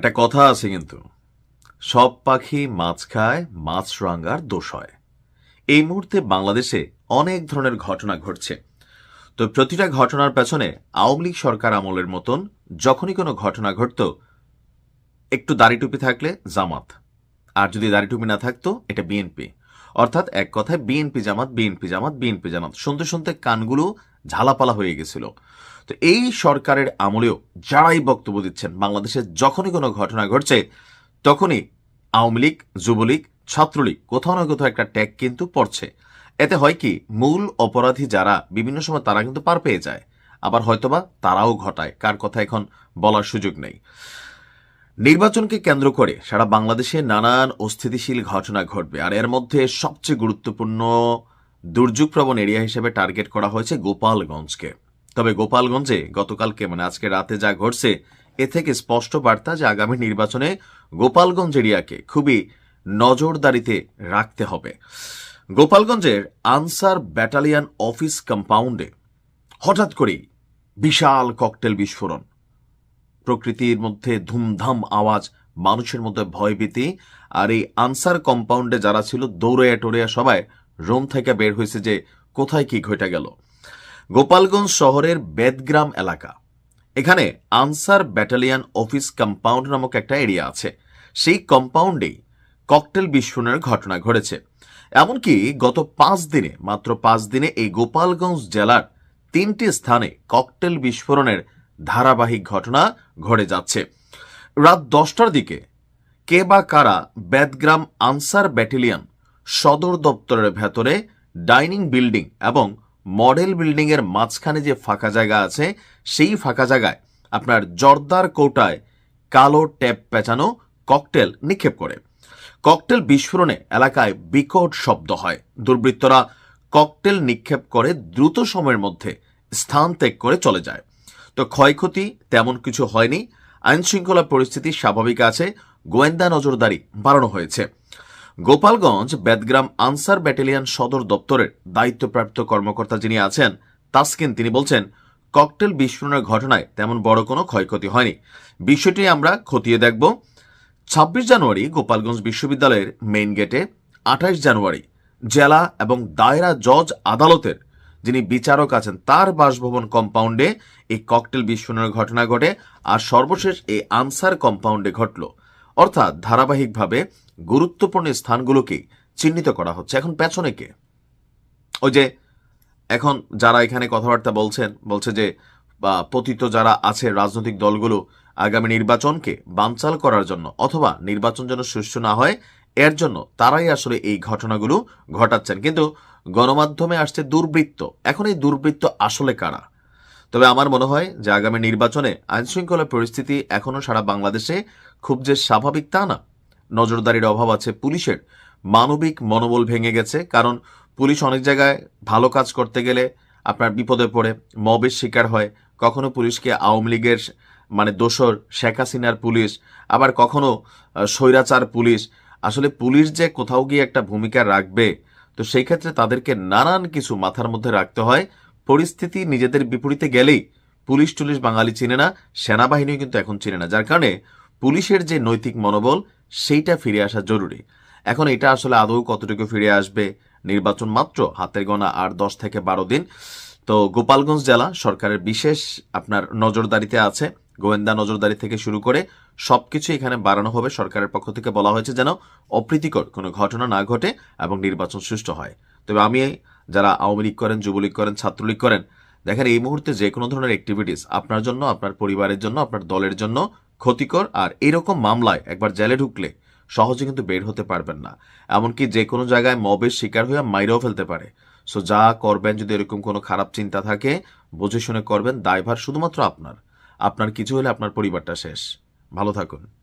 একটা কথা আছে কিন্তু। সব পাখি মাছ খায়, মাছ রাঙ্গার দোষ হয়। এই মুহূর্তে বাংলাদেশে অনেক ধরনের ঘটনা ঘটছে। তো প্রতিটা ঘটনার পেছনে আওয়ামী লীগ সরকার আমলের মতন যখনই কোনো ঘটনা ঘটত, একটু দাড়ি টুপি থাকলে জামাত। আর যদি দাড়ি টুপি না থাকতো, এটা বিএনপি। অর্থাৎ এক কথায় বিএনপি জামাত বিএনপি জামাত বিএনপি জামাত। শুনতে শুনতে কানগুলো ঝালাপালা হয়ে গেছিল। তো এই সরকারের আমলেও যারাই বক্তব্য দিচ্ছেন, বাংলাদেশে যখনই কোনো ঘটনা ঘটছে, তখনই আওয়ামী লীগ, যুবলীগ, ছাত্রলীগ কোথাও না কোথাও একটা ট্যাগ কিন্তু পড়ছে। এতে হয় কি, মূল অপরাধী যারা, বিভিন্ন সময় তারা কিন্তু পার পেয়ে যায়। আবার হয়তোবা তারাও ঘটায়, কার কথা এখন বলার সুযোগ নেই। নির্বাচনকে কেন্দ্র করে সারা বাংলাদেশে নানান অস্থিতিশীল ঘটনা ঘটবে, আর এর মধ্যে সবচেয়ে গুরুত্বপূর্ণ দুর্যোগপ্রবণ এরিয়া হিসেবে টার্গেট করা হয়েছে গোপালগঞ্জকে। তবে গোপালগঞ্জে গতকালকে মানে আজকে রাতে যা ঘটছে, এ থেকে স্পষ্ট বার্তা যে আগামী নির্বাচনে গোপালগঞ্জ এরিয়াকে খুবই নজরদারিতে রাখতে হবে। গোপালগঞ্জের আনসার ব্যাটালিয়ান অফিস কম্পাউন্ডে হঠাৎ করেই বিশাল ককটেল বিস্ফোরণ। প্রকৃতির মধ্যে ধুমধাম আওয়াজ, মানুষের মধ্যে ভয়ভীতি, আর এই আনসার কম্পাউন্ডে যারা ছিল দৌড়াইয়া টোড়াইয়া সবাই রোম থেকে বের হয়েছে যে কোথায় কি ঘটে গেল। গোপালগঞ্জ শহরের বেদগ্রাম এলাকা। এখানে আনসার ব্যাটালিয়ান অফিস কম্পাউন্ড নামক একটা এরিয়া আছে। সেই কম্পাউন্ডেই ককটেল বিস্ফোরণের ঘটনা ঘটেছে। এমনকি গত পাঁচ দিনে, মাত্র পাঁচ দিনে এই গোপালগঞ্জ জেলার তিনটি স্থানে ককটেল বিস্ফোরণের ধারাবাহিক ঘটনা ঘটে যাচ্ছে। রাত দশটার দিকে কে বা কারা বেদগ্রাম আনসার ব্যাটালিয়ন সদর দপ্তরের ভেতরে ডাইনিং বিল্ডিং এবং মডেল বিল্ডিং এর মাঝখানে যে ফাঁকা জায়গা আছে, সেই ফাঁকা জায়গায় আপনার জর্দার কৌটায় কালো ট্যাপ পেঁচানো ককটেল নিক্ষেপ করে। ককটেল বিস্ফোরণে এলাকায় বিকট শব্দ হয়। দুর্বৃত্তরা ককটেল নিক্ষেপ করে দ্রুত সময়ের মধ্যে স্থান ত্যাগ করে চলে যায়। তো ক্ষয়ক্ষতি তেমন কিছু হয়নি। আইনশৃঙ্খলা পরিস্থিতি স্বাভাবিক আছে। গোয়েন্দা নজরদারি বাড়ানো হয়েছে। গোপালগঞ্জ বেদগ্রাম আনসার ব্যাটালিয়ন সদর দপ্তরের দায়িত্বপ্রাপ্ত কর্মকর্তা যিনি আছেন, তাসকিন, তিনি বলছেন, ককটেল বিস্ফোরণের ঘটনায় তেমন বড় কোনো ক্ষয়ক্ষতি হয়নি। বিষয়টি আমরা খতিয়ে দেখব। ছাব্বিশ জানুয়ারি গোপালগঞ্জ বিশ্ববিদ্যালয়ের মেইন গেটে আঠাশ জানুয়ারি জেলা এবং দায়রা জজ আদালতের যিনি বিচারক আছেন, তার বাসভবন কম্পাউন্ডে এই ককটেল বিস্ফোরণের ঘটনা ঘটে আর সর্বশেষ এই আনসার কম্পাউন্ডে ঘটল। অর্থাৎ ধারাবাহিকভাবে গুরুত্বপূর্ণ স্থানগুলোকে চিহ্নিত করা হচ্ছে। এখন পেছনে কে? ওই যে এখন যারা এখানে কথাবার্তা বলছেন, বলছে যে পতিত যারা আছে রাজনৈতিক দলগুলো আগামী নির্বাচনকে বানচাল করার জন্য অথবা নির্বাচন যেন সুষ্ঠু না হয়, এর জন্য তারাই আসলে এই ঘটনাগুলো ঘটাচ্ছেন। কিন্তু গণমাধ্যমে আসছে দুর্বৃত্ত। এখন এই দুর্বৃত্ত আসলে কারা? তবে আমার মনে হয় যে আগামী নির্বাচনে আইনশৃঙ্খলা পরিস্থিতি এখনও সারা বাংলাদেশে খুব যে স্বাভাবিক তা না। নজরদারির অভাব আছে পুলিশের। মানবিক মনোবল ভেঙে গেছে, কারণ পুলিশ অনেক জায়গায় ভালো কাজ করতে গেলে আপনার বিপদে পড়ে, মবের শিকার হয়, কখনো পুলিশকে আওয়ামী লীগের মানে দোসর শেখ হাসিনার পুলিশ, আবার কখনো স্বৈরাচার পুলিশ। আসলে পুলিশ যে কোথাও গিয়ে একটা ভূমিকা রাখবে, তো সেই ক্ষেত্রে তাদেরকে নানান কিছু মাথার মধ্যে রাখতে হয়। পরিস্থিতি নিজেদের বিপরীতে গেলেই পুলিশ টুলিশ বাঙালি চিনে না, সেনাবাহিনীও কিন্তু এখন চিনে না। যার কারণে পুলিশের যে নৈতিক মনোবল, সেইটা ফিরে আসা জরুরি। এখন এটা আসলে আদৌ কতটুকু ফিরে আসবে? নির্বাচন মাত্র, হাতের গোনা আর দশ থেকে বারো দিন। তো গোপালগঞ্জ জেলা সরকারের বিশেষ আপনার নজরদারিতে আছে। গোয়েন্দা নজরদারি থেকে শুরু করে সবকিছু এখানে বাড়ানো হবে। সরকারের পক্ষ থেকে বলা হয়েছে যেন অপ্রীতিকর কোনো ঘটনা না ঘটে এবং নির্বাচন সুষ্ঠু হয়। তবে আমি যারা আওয়ামী লীগ করেন, যুবলীগ করেন, ছাত্রলীগ করেন, দেখেন এই মুহূর্তে যে কোনো ধরনের অ্যাক্টিভিটিস আপনার জন্য, আপনার পরিবারের জন্য, আপনার দলের জন্য ক্ষতিকর। আর এরকম মামলায় একবার জেলে ঢুকলে সহজে কিন্তু বের হতে পারবেন না। এমনকি যে কোনো জায়গায় মবের শিকার হয়ে মাইরেও ফেলতে পারে। সো যা করবেন, যদি এরকম কোনো খারাপ চিন্তা থাকে, বুঝে শুনে করবেন, দায়ভার শুধুমাত্র আপনার। আপনার কিছু হলে আপনার পরিবারটা শেষ। ভালো থাকুন।